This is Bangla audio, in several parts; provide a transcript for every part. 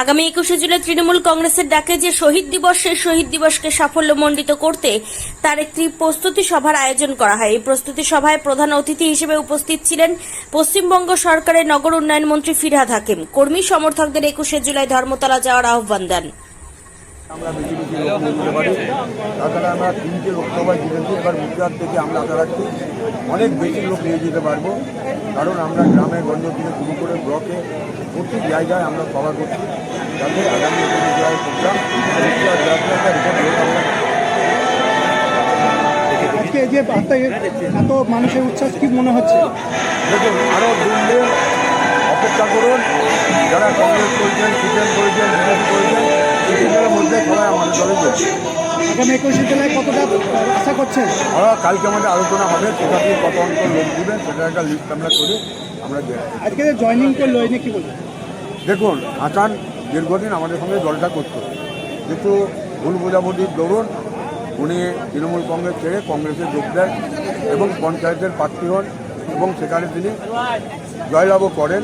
আগামী একুশে জুলাই তৃণমূল কংগ্রেসের ডাকে যে শহীদ দিবস, সেই শহীদ দিবসকে সাফল্যমণ্ডিত করতে তার একটি প্রস্তুতি সভার আয়োজন করা হয়। এই প্রস্তুতি সভায় প্রধান অতিথি হিসেবে উপস্থিত ছিলেন পশ্চিমবঙ্গ সরকারের নগর উন্নয়ন মন্ত্রী ফিরহাদ হাকিম। কর্মী সমর্থকদের একুশে জুলাই ধর্মতলা যাওয়ার আহ্বান দেন। আমরা তিনটে জিতেছি। এবার গুজরাট থেকে আমরা আশা রাখছি অনেক বেশি লোক নিয়ে যেতে পারব। কারণ আমরা গ্রামে গঞ্জ থেকে শুরু করে ব্লকে প্রতি জায়গায় আমরা সভা করছি। যাতে আগামী জুলাই প্রোগ্রাম আজকে যে এত মানুষের উচ্ছ্বাস কি মনে হচ্ছে? দেখুন আরও দিন অপেক্ষা করুন। যারা কংগ্রেস করেছেন সিপিএম করেছেন বিজেপি করেছেন এই মধ্যে সবাই আমাদের দলে আগামী একুশে জেলায় কতটা আশা করছেন? কালকে আমাদের আলোচনা হবে সেটা দিয়ে কত অঙ্ক লোক দিবেন সেটা একটা লিস্ট আমরা করে আমরা আজকে জয়নিং করল এই নিয়ে কি বলবেন? দেখুন হাসান দীর্ঘদিন আমাদের সঙ্গে দলটা করতো। কিন্তু ভুল বোঝাবুঝির দরুন উনি তৃণমূল কংগ্রেস ছেড়ে কংগ্রেসে যোগ দেন এবং পঞ্চায়েতের প্রার্থী হন এবং সেখানে তিনি জয়লাভও করেন।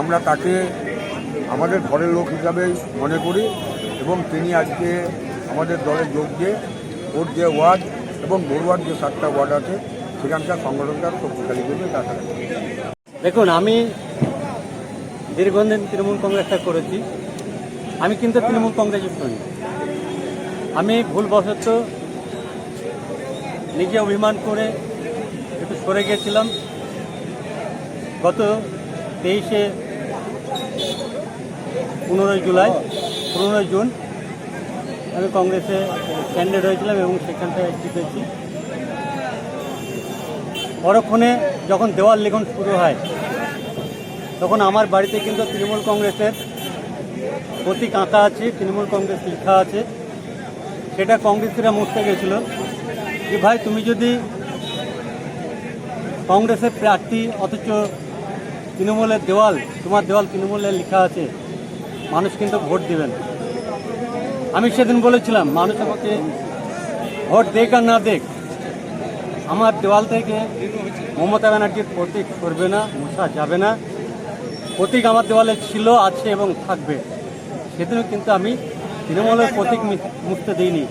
আমরা তাকে আমাদের ঘরের লোক হিসাবেই মনে করি এবং তিনি আজকে আমাদের দলে যোগ দিয়ে, ওর যে ওয়ার্ড এবং বড়ুয়ার যে সাতটা ওয়ার্ড আছে, সেখানকার সংগঠনটা শক্তিশালী করবে তাছাড়া দেখুন, আমি দীর্ঘদিন তৃণমূল কংগ্রেসটা করেছি। আমি কিন্তু তৃণমূল কংগ্রেসে করি আমি ভুলবশত নিজে অভিমান করে একটু সরে গিয়েছিলাম গত তেইশে পনেরোই জুলাই, পনেরোই জুন আমি কংগ্রেসে ক্যান্ডিডেট হয়েছিলাম এবং সেখানটায় জিতেছি পরক্ষণে যখন দেওয়াল লিখন শুরু হয়, তখন আমার বাড়িতে কিন্তু তৃণমূল কংগ্রেসের প্রতীক আঁকা আছে, তৃণমূল কংগ্রেস লেখা আছে। সেটা কংগ্রেসিরা মুছতে গেছিল যে, ভাই, তুমি যদি কংগ্রেসের প্রার্থী, অথচ তৃণমূলের দেওয়াল, তোমার দেওয়াল তৃণমূলের লেখা আছে, মানুষ কিন্তু ভোট দেবেন আমি সেদিন বলেছিলাম, মানুষ আমাকে ভোট দেখ আর না দেখ আমার দেওয়াল থেকে মমতা ব্যানার্জির প্রতীক করবে না, মশা যাবে না। প্রতীক আমার দেওয়ালে ছিল, আছে এবং থাকবে। সেদিনও কিন্তু আমি তৃণমূলের প্রতীক মি- মুছতে দিইনি।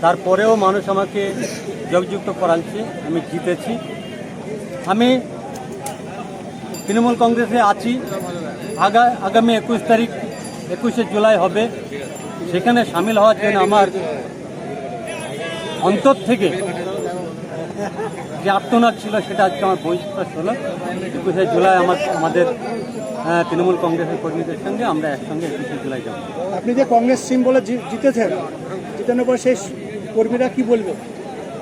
তারপরেও মানুষ আমাকে যোগযুক্ত করাচ্ছে, আমি জিতেছি। আমি তৃণমূল কংগ্রেসে আছি। আগা আগামী একুশ তারিখ, একুশে জুলাই হবে। সেখানে সামিল হওয়ার জন্য আমার অন্তর থেকে যে আত্মনাদ ছিল সেটা আজকে আমার বহিষ্কার হলো। একুশে জুলাই আমার আমাদের আহ, তৃণমূল কংগ্রেসের কর্মীদের সঙ্গে আমরা একসঙ্গে একুশে জুলাই যাব। আপনি যে কংগ্রেস সিম বলে জি- জিতেছেন জিতানোর পর সেই কর্মীরা কি বলবে?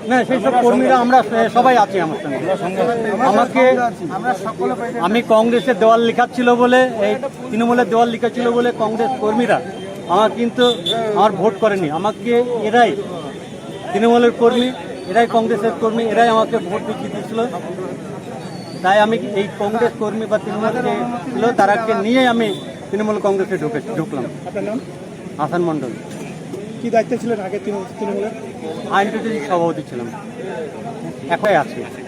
না সেই সব কর্মীরা আমরা সবাই আছি আমার সঙ্গে। আমাকে আমি কংগ্রেসের দেওয়াল লেখাচ্ছিল বলে এই তৃণমূলের দেওয়াল লেখাচ্ছিল বলে কংগ্রেস কর্মীরা আমার কিন্তু আমার ভোট করেনি। আমাকে এরাই তৃণমূলের কর্মী এরাই কংগ্রেসের কর্মী এরাই আমাকে ভোট দিয়ে দিয়েছিল। তাই আমি এই কংগ্রেস কর্মী বা তৃণমূল যে ছিল তারাকে নিয়ে আমি তৃণমূল কংগ্রেসে ঢুকে ঢুকলাম। হাসান মণ্ডল। কি দায়িত্ব ছিলেন আগে তৃণমূল- তৃণমূলের? আইন সভাপতি ছিলাম। একটাই আছে।